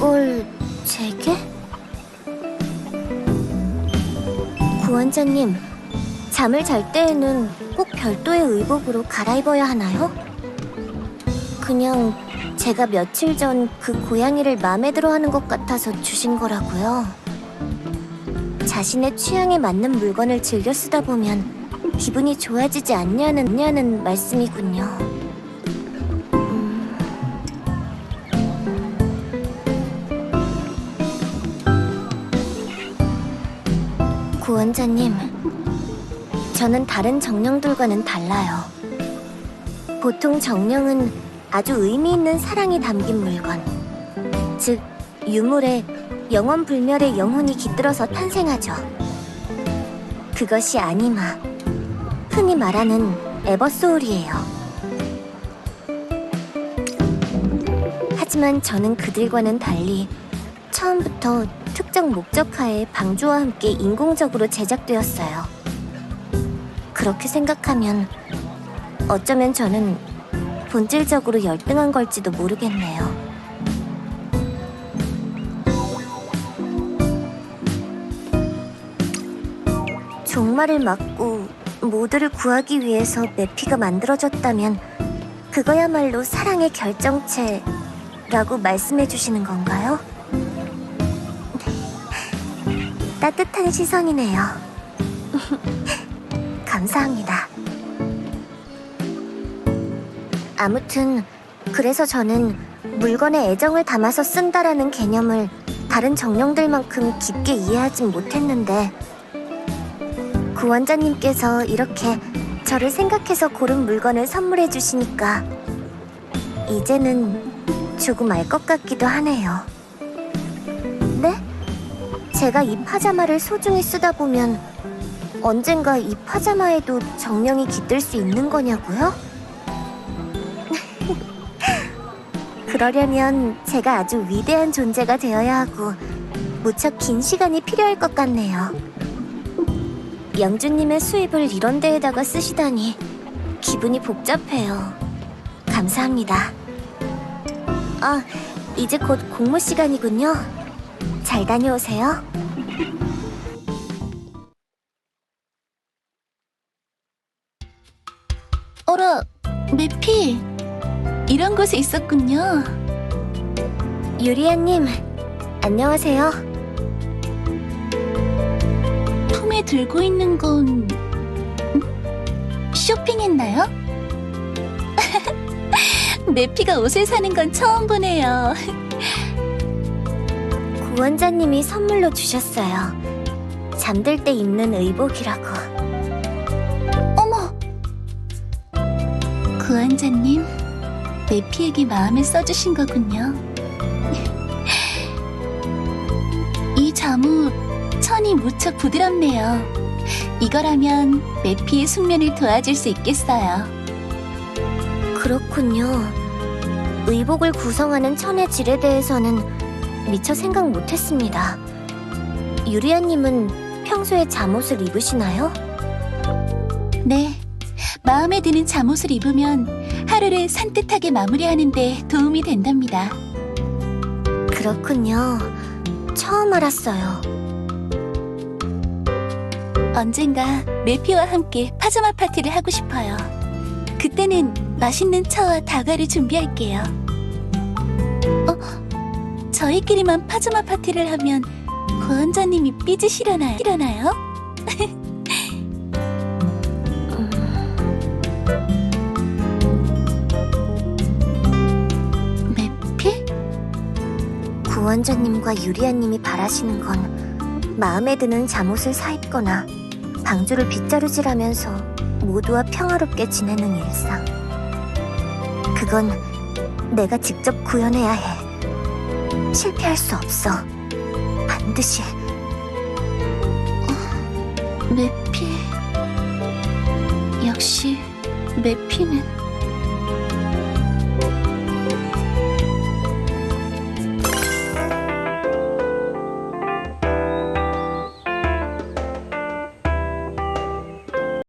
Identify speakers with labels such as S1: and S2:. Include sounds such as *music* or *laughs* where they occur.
S1: 이걸 제게? 구원자님, 잠을 잘 때에는 꼭 별도의 의복으로 갈아입어야 하나요? 그냥 제가 며칠 전 그 고양이를 마음에 들어 하는 것 같아서 주신 거라고요. 자신의 취향에 맞는 물건을 즐겨 쓰다 보면 기분이 좋아지지 않냐는, 냐는 말씀이군요. 원자님, 저는 다른 정령들과는 달라요. 보통 정령은 아주 의미 있는 사랑이 담긴 물건, 즉 유물에 영원 불멸의 영혼이 깃들어서 탄생하죠. 그것이 아니마, 흔히 말하는 에버소울이에요. 하지만 저는 그들과는 달리 처음부터 특정 목적하에 방주와 함께 인공적으로 제작되었어요. 그렇게 생각하면 어쩌면 저는 본질적으로 열등한 걸지도 모르겠네요. 종말을 막고 모두를 구하기 위해서 메피가 만들어졌다면 그거야말로 사랑의 결정체라고 말씀해 주시는 건가요? 따뜻한 시선이네요. *laughs* 감사합니다. 아무튼 그래서 저는 물건에 애정을 담아서 쓴다라는 개념을 다른 정령들만큼 깊게 이해하진 못했는데 구원자님께서 이렇게 저를 생각해서 고른 물건을 선물해 주시니까 이제는 조금 알 것 같기도 하네요. 네? 제가 이 파자마를 소중히 쓰다 보면 언젠가 이 파자마에도 정령이 깃들 수 있는 거냐고요? *laughs* 그러려면 제가 아주 위대한 존재가 되어야 하고 무척 긴 시간이 필요할 것 같네요. 영주님의 수입을 이런 데에다가 쓰시다니 기분이 복잡해요. 감사합니다. 아, 이제 곧 공모 시간이군요. 잘 다녀오세요.
S2: 어라, 메피. 이런 곳에 있었군요.
S1: 유리아님, 안녕하세요.
S2: 품에 들고 있는 건 음? 쇼핑했나요? *laughs* 메피가 옷을 사는 건 처음 보네요. *laughs*
S1: 구원자님이 선물로 주셨어요. 잠들 때 입는 의복이라고.
S2: 어머! 구원자님, 메피에게 마음을 써주신 거군요. 이 잠옷, 천이 무척 부드럽네요. 이거라면 메피의 숙면을 도와줄 수 있겠어요.
S1: 그렇군요. 의복을 구성하는 천의 질에 대해서는 미처 생각 못했습니다. 유리아님은 평소에 잠옷을 입으시나요?
S2: 네. 마음에 드는 잠옷을 입으면 하루를 산뜻하게 마무리하는데 도움이 된답니다.
S1: 그렇군요. 처음 알았어요.
S2: 언젠가 메피와 함께 파자마 파티를 하고 싶어요. 그때는 맛있는 차와 다과를 준비할게요. 어? 저희끼리만 파자마 파티를 하면 구원자님이 삐지시려나요? 시려나요? 메피?
S1: 구원자님과 유리아님이 바라시는 건 마음에 드는 잠옷을 사입거나 방주를 빗자루질하면서 모두와 평화롭게 지내는 일상. 그건 내가 직접 구현해야 해. 실패할 수 없어. 반드시.
S2: 메피. 역시 메피는